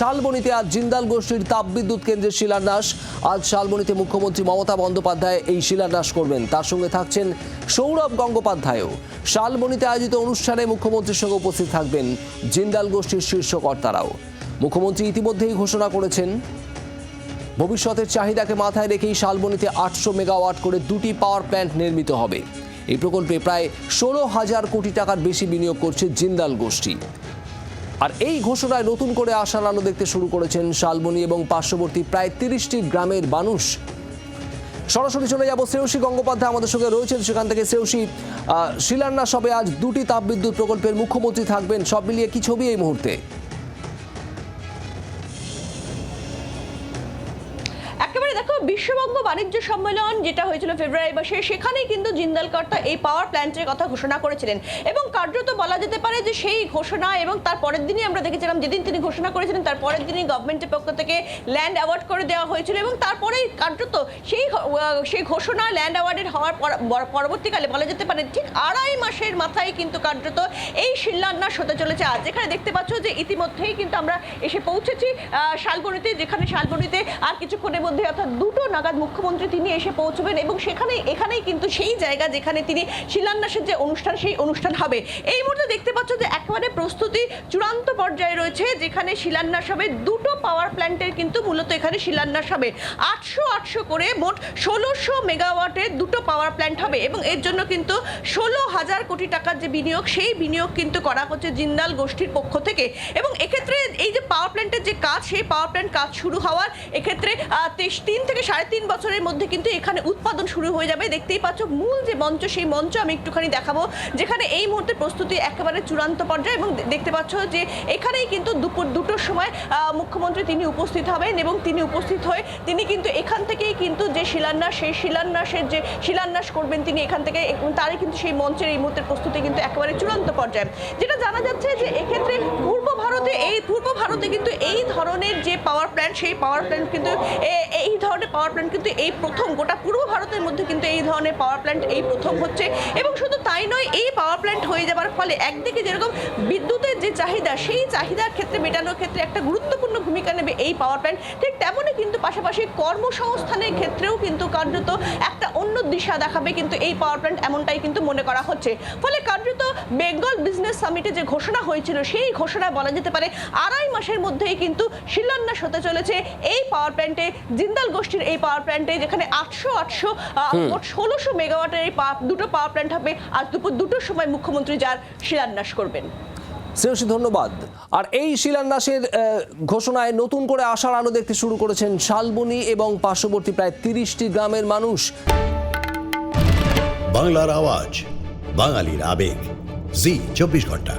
শালবনীতে আজ জিন্দাল গোষ্ঠীর তাপবিদ্যুৎ কেন্দ্রের শিলান্যাস। আজ শালবনীতে মুখ্যমন্ত্রী মমতা বন্দ্যোপাধ্যায় এই শিলান্যাস করবেন। তার সঙ্গে থাকছেন সৌরভ গঙ্গোপাধ্যায়ও। শালবনীতে আয়োজিত অনুষ্ঠানে মুখ্যমন্ত্রীর সঙ্গে উপস্থিত থাকবেন জিন্দাল গোষ্ঠীর শীর্ষ কর্তারাও। মুখ্যমন্ত্রী ইতিমধ্যেই ঘোষণা করেছেন, ভবিষ্যতের চাহিদাকে মাথায় রেখেই শালবনীতে আটশো মেগাওয়াট করে দুটি পাওয়ার প্ল্যান্ট নির্মিত হবে। এই প্রকল্পে প্রায় ষোলো হাজার কোটি টাকার বেশি বিনিয়োগ করছে জিন্দাল গোষ্ঠী। আর এই ঘোষণায় নতুন করে আশার আলো দেখতে শুরু করেছেন শালবনী এবং পার্শ্ববর্তী প্রায় তিরিশটি গ্রামের মানুষ। সরাসরি চলে যাব শ্রেয়সী গঙ্গোপাধ্যায় আমাদের সঙ্গে রয়েছেন। সেখান থেকে আহ, শিলান্যাস হবে। আজ দুটি তাপবিদ্যুৎ প্রকল্পের মুখ্যমন্ত্রী থাকবেন। সব মিলিয়ে কি ছবি এই মুহূর্তে? দেখো, বিশ্ববঙ্গ বাণিজ্য সম্মেলন যেটা হয়েছিল ফেব্রুয়ারি মাসে, সেখানেই কিন্তু জিন্দাল কর্তা এই পাওয়ার প্ল্যান্টের কথা ঘোষণা করেছিলেন। এবং কার্যত বলা যেতে পারে যে সেই ঘোষণা এবং তার পরের দিনই আমরা দেখেছিলাম, যেদিন তিনি ঘোষণা করেছিলেন, তার পরের দিনই গভর্নমেন্টের পক্ষ থেকে ল্যান্ড অ্যাওয়ার্ড করে দেওয়া হয়েছিল এবং তারপরেই কার্যত সেই সেই ঘোষণা ল্যান্ড অ্যাওয়ার্ডের হওয়ার পর- পরবর্তীকালে বলা যেতে পারে ঠিক আড়াই মাসের মাথায় কিন্তু কার্যত এই শিলান্যাস হতে চলেছে আজ। যেখানে দেখতে পাচ্ছ যে ইতিমধ্যেই কিন্তু আমরা এসে পৌঁছেছি শালবনীতে, যেখানে শালবনীতে আর কিছুক্ষণের মধ্যে অর্থাৎ দুটো নাগাদ মুখ্যমন্ত্রী তিনি এসে পৌঁছবেন এবং সেখানে, এখানেই কিন্তু সেই জায়গা যেখানে তিনি শিলান্যাসের যে অনুষ্ঠান, সেই অনুষ্ঠান হবে। এই মুহূর্তে দেখতে পাচ্ছ যে একেবারে প্রস্তুতি চূড়ান্ত পর্যায়ে রয়েছে, যেখানে শিলান্যাস হবে। দুটো পাওয়ার প্ল্যান্টের কিন্তু মূলত এখানে শিলান্যাস হবে। আটশো আটশো করে মোট ষোলোশো মেগাওয়াটের দুটো পাওয়ার প্ল্যান্ট হবে এবং এর জন্য কিন্তু ষোলো হাজার কোটি টাকার যে বিনিয়োগ, সেই বিনিয়োগ কিন্তু করা হচ্ছে জিন্দাল গোষ্ঠীর পক্ষ থেকে। এবং এক্ষেত্রে এই যে পাওয়ার প্ল্যান্টের যে কাজ, সেই পাওয়ার প্ল্যান্ট কাজ শুরু হওয়ার এক্ষেত্রে তেইশ- তিন থেকে সাড়ে তিন বছরের মধ্যে কিন্তু এখানে উৎপাদন শুরু হয়ে যাবে। দেখতেই পাচ্ছ, মূল যে মঞ্চ, সেই মঞ্চ আমি একটুখানি দেখাবো। যেখানে এই মুহূর্তে প্রস্তুতি একেবারে চূড়ান্ত পর্যায়ে এবং দেখতে পাচ্ছ যে এখানেই কিন্তু দুপুর দুটোর সময় মুখ্যমন্ত্রী তিনি উপস্থিত হবেন এবং তিনি উপস্থিত হয়ে তিনি কিন্তু এখান থেকেই কিন্তু যে শিলান্যাস, সেই শিলান্যাসের যে শিলান্যাস করবেন তিনি এখান থেকে তারই কিন্তু সেই মঞ্চের এই মুহূর্তের প্রস্তুতি কিন্তু একেবারে চূড়ান্ত পর্যায়ে। যেটা জানা যাচ্ছে যে এক্ষেত্রে পূর্ব ভারতে, এই পূর্ব ভারতে কিন্তু এই ধরনের যে পাওয়ার প্ল্যান্ট সেই পাওয়ার প্ল্যান্ট কিন্তু এই ধরনের পাওয়ার প্ল্যান্ট কিন্তু এই প্রথম, গোটা পূর্ব ভারতের মধ্যে কিন্তু এই ধরনের পাওয়ার প্ল্যান্ট এই প্রথম হচ্ছে। এবং শুধু তাই নয়, এই পাওয়ার প্ল্যান্ট হয়ে যাবার ফলে একদিকে যেরকম বিদ্যুতের যে চাহিদা, সেই চাহিদার ক্ষেত্রে, মেটানোর ক্ষেত্রে একটা গুরুত্বপূর্ণ ভূমিকা নেবে এই পাওয়ার প্ল্যান্ট ঠিক তেমনই কিন্তু পাশাপাশি কর্মসংস্থানের ক্ষেত্রেও কিন্তু কার্যত একটা অন্য দিশা দেখাবে কিন্তু এই পাওয়ার প্ল্যান্ট এমনটাই কিন্তু মনে করা হচ্ছে। ফলে কার্যত বেঙ্গল বিজনেস সামিটে যে ঘোষণা হয়েছিল, সেই ঘোষণা বলা যেতে পারে আড়াই মাসের মধ্যেই কিন্তু শিলান্যাস হতে চলেছে। এই পাওয়ার প্ল্যান্টে জিন্দাল গোষ্ঠীর এই পাওয়ার প্ল্যান্টে যেখানে আটশো আটশো মোট ষোলোশো মেগাওয়াটের এই দুটো পাওয়ার প্ল্যান্ট হবে। আজ দুপুর দুটোর সময় মুখ্যমন্ত্রী যার শিলান্যাস করবেন। শ্রেয়সী ধন্যবাদ। আর এই শিলান্যাসের আহ, ঘোষণায় নতুন করে আশার আলো দেখতে শুরু করেছেন শালবনি এবং পার্শ্ববর্তী প্রায় তিরিশটি গ্রামের মানুষ। বাংলার আওয়াজ বাঙালির আবেগ। জি চব্বিশ ঘণ্টা।